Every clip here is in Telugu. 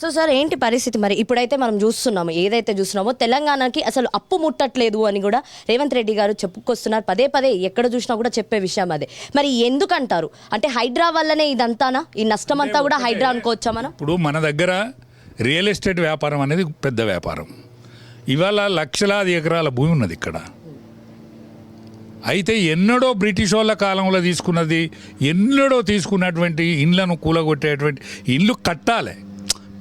సో సార్ ఏంటి పరిస్థితి మరి? ఇప్పుడైతే మనం చూస్తున్నాము ఏదైతే చూస్తున్నామో తెలంగాణకి అసలు అప్పు ముట్టట్లేదు అని కూడా రేవంత్ రెడ్డి గారు చెప్పుకొస్తున్నారు. పదే పదే ఎక్కడ చూసినా కూడా చెప్పే విషయం అదే. మరి ఎందుకంటారు? అంటే హైడ్రా వల్లనే ఇదంతానా? ఈ నష్టం అంతా కూడా హైడ్రా అనుకోవచ్చా మనం? ఇప్పుడు మన దగ్గర రియల్ ఎస్టేట్ వ్యాపారం అనేది పెద్ద వ్యాపారం. ఇవాళ లక్షలాది ఎకరాల భూమి ఉన్నది ఇక్కడ. అయితే ఎన్నడో బ్రిటిష్ వాళ్ళ కాలంలో తీసుకున్నది ఎన్నడో తీసుకున్నటువంటి ఇండ్లను కూలగొట్టేటువంటి ఇల్లు కట్టాలి.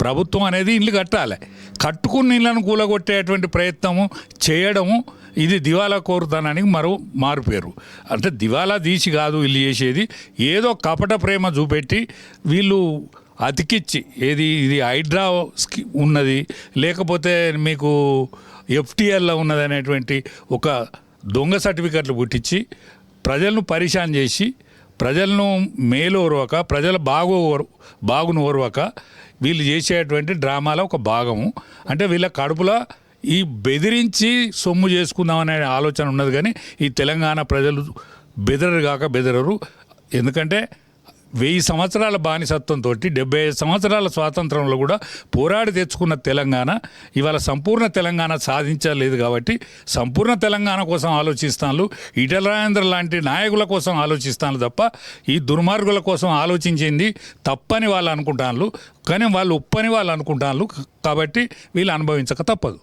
ప్రభుత్వం అనేది ఇల్లు కట్టాలి. కట్టుకున్న ఇళ్ళను కూలగొట్టేటువంటి ప్రయత్నము చేయడము ఇది దివాలా కోరుతానానికి మరో మారుపేరు అంటే దివాలా తీసి కాదు ఇల్లు చేసేది. ఏదో కపట ప్రేమ చూపెట్టి వీళ్ళు అతికిచ్చి ఏది ఇది హైడ్రా స్కీ ఉన్నది లేకపోతే మీకు ఎఫ్టీఎల్లో ఉన్నది అనేటువంటి ఒక దొంగ సర్టిఫికెట్లు పుట్టించి ప్రజలను పరిశాన్ చేసి ప్రజలను మేలు ఓర్వక ప్రజల బాగు బాగును ఓర్వక వీళ్ళు చేసేటువంటి డ్రామాలో ఒక భాగము. అంటే వీళ్ళ కడుపులో ఈ బెదిరించి సొమ్ము చేసుకుందాం అనే ఆలోచన ఉన్నది కానీ ఈ తెలంగాణ ప్రజలు బెదరరు కాక బెదరరు. ఎందుకంటే వెయ్యి సంవత్సరాల బానిసత్వంతో డెబ్బై ఐదు సంవత్సరాల స్వాతంత్రంలో కూడా పోరాడి తెచ్చుకున్న తెలంగాణ ఇవాళ సంపూర్ణ తెలంగాణ సాధించలేదు కాబట్టి సంపూర్ణ తెలంగాణ కోసం ఆలోచిస్తాను ఈటల రాజేంద్ర లాంటి నాయకుల కోసం ఆలోచిస్తాను తప్ప ఈ దుర్మార్గుల కోసం ఆలోచించింది తప్పని వాళ్ళు అనుకుంటాను కానీ వాళ్ళు ఉప్పని వాళ్ళు అనుకుంటాను కాబట్టి వీళ్ళు అనుభవించక తప్పదు.